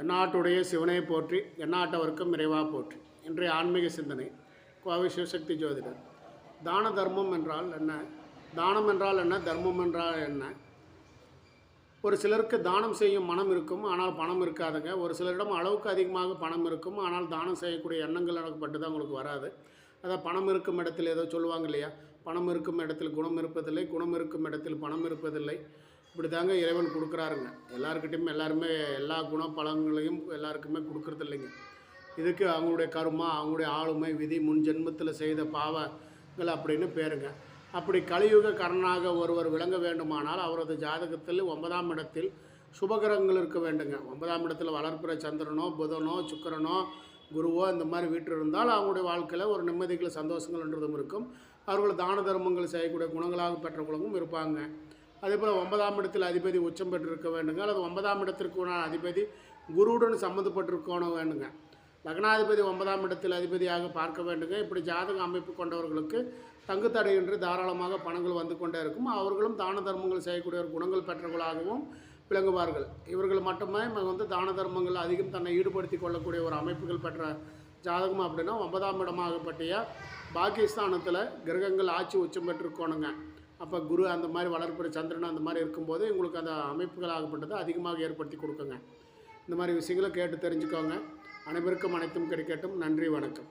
எந்நாட்டுடைய சிவனை போற்றி எந்நாட்டவர்க்கும் நிறைவாக போற்றி. இன்றைய ஆன்மீக சிந்தனை கோவை சிவசக்தி ஜோதிடர். தான தர்மம் என்றால் என்ன? தானம் என்றால் என்ன? தர்மம் என்றால் என்ன? ஒரு சிலருக்கு தானம் செய்யும் மனம் இருக்கும் ஆனால் பணம் இருக்காதுங்க. ஒரு சிலரிடம் அளவுக்கு அதிகமாக பணம் இருக்கும் ஆனால் தானம் செய்யக்கூடிய எண்ணங்கள் எனக்குப்பட்டு தான் உங்களுக்கு வராது. அதான் பணம் இருக்கும் இடத்தில் ஏதோ சொல்லுவாங்க இல்லையா? பணம் இருக்கும் இடத்தில் குணம் இருப்பதில்லை குணம் இருக்கும் இடத்தில் பணம் இருப்பதில்லை. இப்படி தாங்க இறைவன் கொடுக்குறாருங்க. எல்லாருக்கிட்டையும் எல்லாருமே எல்லா குண எல்லாருக்குமே கொடுக்கறது இல்லைங்க இதுக்கு அவங்களுடைய கருமா அவங்களுடைய ஆளுமை விதி முன் ஜென்மத்தில் செய்த பாவங்கள் அப்படின்னு பேருங்க. அப்படி கலியுக கரணாக ஒருவர் விளங்க வேண்டுமானால் அவரது ஜாதகத்தில் ஒன்பதாம் இடத்தில் சுபகிரகங்கள் இருக்க வேண்டுங்க. ஒன்பதாம் இடத்துல வளர்ப்பிற சந்திரனோ புதனோ சுக்கரனோ குருவோ இந்த மாதிரி வீட்டில் இருந்தால் அவங்களுடைய வாழ்க்கையில் ஒரு நிம்மதிகள் சந்தோஷங்கள்ன்றதும் இருக்கும். அவர்கள் தான தர்மங்கள் செய்யக்கூடிய குணங்களாக பெற்ற குணமும் இருப்பாங்க. அதே போல் ஒன்பதாம் இடத்தில் அதிபதி உச்சம் பெற்றிருக்க வேண்டுங்க அல்லது ஒன்பதாம் இடத்திற்குனா அதிபதி குருவுடன் சம்மந்தப்பட்டிருக்கணும் வேண்டுங்க லக்னாதிபதி ஒன்பதாம் இடத்தில் அதிபதியாக பார்க்க வேண்டுங்க இப்படி ஜாதக அமைப்பு கொண்டவர்களுக்கு தங்கு தடையின்றி தாராளமாக பணங்கள் வந்து கொண்டே இருக்கும். அவர்களும் தான தர்மங்கள் செய்யக்கூடிய ஒரு குணங்கள் பெற்றவர்களாகவும் விளங்குவார்கள். இவர்கள் மட்டுமே வந்து தான தர்மங்கள் அதிகம் தன்னை ஈடுபடுத்தி கொள்ளக்கூடிய ஒரு அமைப்புகள் பெற்ற ஜாதகம் அப்படின்னா ஒன்பதாம் இடமாகப்பட்டிய பாகிஸ்தானத்தில் கிரகங்கள் ஆட்சி உச்சம் பெற்றுக்கணுங்க அப்போ குரு அந்த மாதிரி வளர்ப்புற சந்திரன் அந்த மாதிரி இருக்கும்போது உங்களுக்கு அந்த அமைப்புகள் ஆகப்பட்டது அதிகமாக ஏற்படுத்தி கொடுக்குங்க. இந்த மாதிரி விஷயங்களை கேட்டு தெரிஞ்சுக்கோங்க. அனைவருக்கும் அனைத்தும் கிடைக்கட்டும். நன்றி வணக்கம்.